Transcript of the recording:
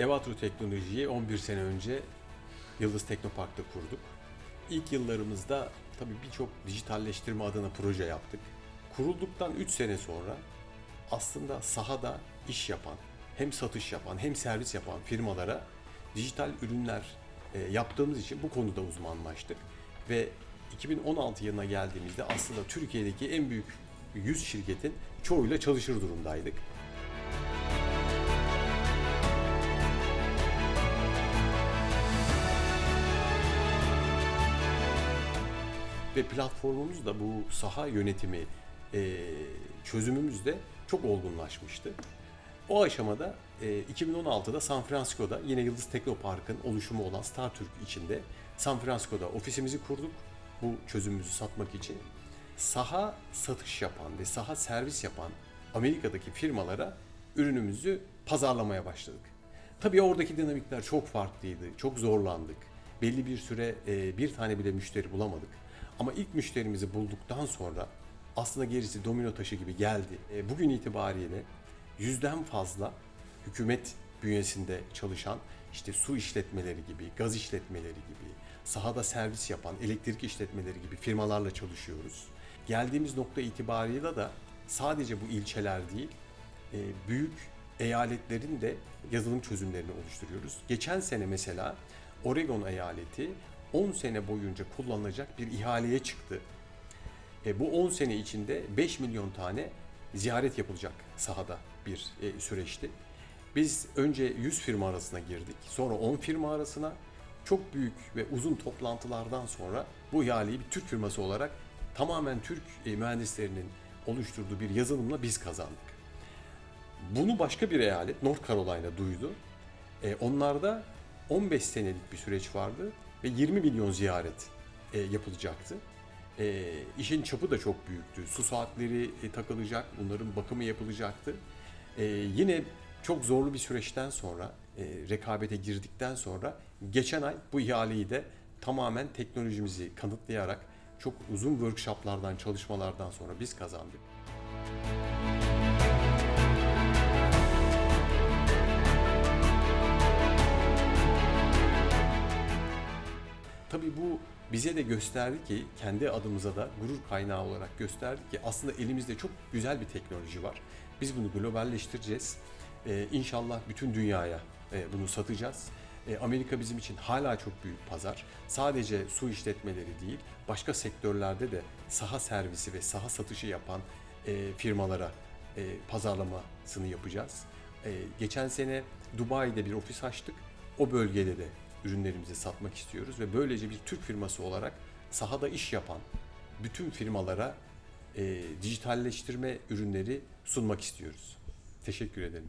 Evatro Teknoloji'yi 11 sene önce Yıldız Teknopark'ta kurduk. İlk yıllarımızda tabii birçok dijitalleştirme adına proje yaptık. Kurulduktan 3 sene sonra aslında sahada iş yapan, hem satış yapan hem servis yapan firmalara dijital ürünler e, yaptığımız için bu konuda uzmanlaştık. Ve 2016 yılına geldiğimizde aslında Türkiye'deki en büyük 100 şirketin çoğuyla çalışır durumdaydık. Ve platformumuz da bu saha yönetimi e, çözümümüz de çok olgunlaşmıştı. O aşamada e, 2016'da San Francisco'da yine Yıldız Teknopark'ın oluşumu olan Star Türk içinde San Francisco'da ofisimizi kurduk. Bu çözümümüzü satmak için. Saha satış yapan ve saha servis yapan Amerika'daki firmalara ürünümüzü pazarlamaya başladık. Tabii oradaki dinamikler çok farklıydı, çok zorlandık. Belli bir süre e, bir tane bile müşteri bulamadık. Ama ilk müşterimizi bulduktan sonra aslında gerisi domino taşı gibi geldi. E, Bugün itibariyle yüzden fazla hükümet bünyesinde çalışan işte su işletmeleri gibi, gaz işletmeleri gibi, sahada servis yapan elektrik işletmeleri gibi firmalarla çalışıyoruz. Geldiğimiz nokta itibariyle de sadece bu ilçeler değil, e, büyük eyaletlerin de yazılım çözümlerini oluşturuyoruz. Geçen sene mesela Oregon eyaleti 10 sene boyunca kullanılacak bir ihaleye çıktı. E, bu 10 sene içinde 5 milyon tane ziyaret yapılacak sahada bir e, süreçti. Biz önce 100 firma arasına girdik. Sonra 10 firma arasına çok büyük ve uzun toplantılardan sonra bu ihaleyi bir Türk firması olarak tamamen Türk e, mühendislerinin oluşturduğu bir yazılımla biz kazandık. Bunu başka bir eyalet North Carolina duydu. E, onlarda 15 senelik bir süreç vardı ve 20 milyon ziyaret e, yapılacaktı. E, işin çapı da çok büyüktü. Su saatleri e, takılacak, bunların bakımı yapılacaktı. E, yine çok zorlu bir süreçten sonra, e, rekabete girdikten sonra geçen ay bu ihaleyi de tamamen teknolojimizi kanıtlayarak çok uzun workshoplardan, çalışmalardan sonra biz kazandık. Tabii bu bize de gösterdi ki kendi adımıza da gurur kaynağı olarak gösterdi ki aslında elimizde çok güzel bir teknoloji var. Biz bunu globalleştireceğiz. Ee, inşallah bütün dünyaya e, bunu satacağız. E, Amerika bizim için hala çok büyük pazar. Sadece su işletmeleri değil, başka sektörlerde de saha servisi ve saha satışı yapan e, firmalara e, pazarlamasını yapacağız. E, geçen sene Dubai'de bir ofis açtık. O bölgede de ürünlerimizi satmak istiyoruz ve böylece bir Türk firması olarak sahada iş yapan bütün firmalara e, dijitalleştirme ürünleri sunmak istiyoruz. Teşekkür ederim.